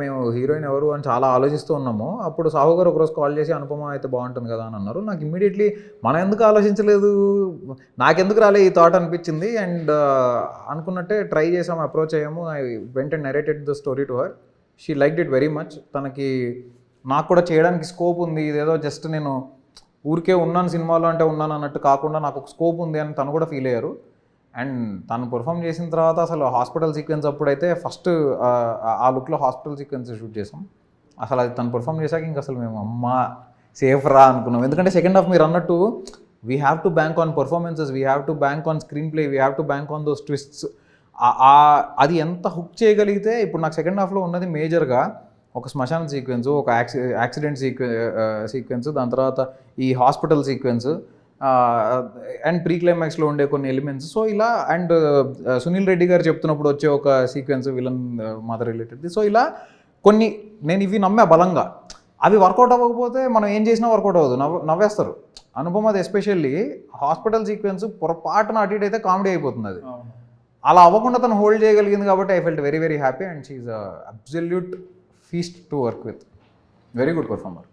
మేము హీరోయిన్ ఎవరు అని చాలా ఆలోచిస్తూ ఉన్నాము. అప్పుడు సాహు గారు ఒకరోజు కాల్ చేసి అనుపమ అయితే బాగుంటుంది కదా అని అన్నారు. నాకు ఇమ్మీడియట్లీ మనం ఎందుకు ఆలోచించలేదు? నాకెందుకు రాలే ఈ థాట్ అనిపించింది. అండ్ అనుకున్నట్టే ట్రై చేసాము అప్రోచ్ అయ్యాము. I went narrated the story to her. She like it very much. తనకి నాకు కూడా చేయడానికి స్కోప్ ఉంది. ఇదేదో జస్ట్ నేను ఊరికే ఉన్నాను సినిమాలో అంటే ఉన్నాను అన్నట్టు కాకుండా నాకు ఒక స్కోప్ ఉంది అని తను కూడా ఫీల్ అయ్యారు. అండ్ తను పర్ఫామ్ చేసిన తర్వాత అసలు హాస్పిటల్ సీక్వెన్స్ అప్పుడైతే ఫస్ట్ ఆ లుక్లో హాస్పిటల్ సీక్వెన్స్ షూట్ చేసాం. అసలు అది తను పర్ఫామ్ చేశాక ఇంక అసలు మేము అమ్మ సేఫ్ రా అనుకున్నాం. ఎందుకంటే సెకండ్ హాఫ్ మీరు అన్నట్టు we have to bank on performances we have to bank on screen play we have to bank on those twists అది ఎంత హుక్ చేయగలిగితే ఇప్పుడు నాకు సెకండ్ హాఫ్లో ఉన్నది మేజర్గా ఒక శ్మశాన సీక్వెన్స్ ఒక యాక్సి యాక్సిడెంట్ సీక్వె సీక్వెన్స్ దాని తర్వాత ఈ హాస్పిటల్ సీక్వెన్స్ అండ్ ప్రీ క్లైమాక్స్లో ఉండే కొన్ని ఎలిమెంట్స్ సో ఇలా అండ్ సునీల్ రెడ్డి గారు చెప్తున్నప్పుడు వచ్చే ఒక sequence villain mother related so ఇలా కొన్ని నేను ఇవి నమ్మా బలంగా. అవి వర్కౌట్ అవ్వకపోతే మనం ఏం చేసినా వర్కౌట్ అవ్వదు. నవ్వు నవ్వేస్తారు. అనుపమది ఎస్పెషల్లీ హాస్పిటల్ సీక్వెన్స్ పొరపాటున అటు ఇటు అయితే కామెడీ అయిపోతుంది అది. అలా అవ్వకుండా తను హోల్డ్ చేయగలిగింది కాబట్టి I felt very very happy and she absolute feast to work with very good performer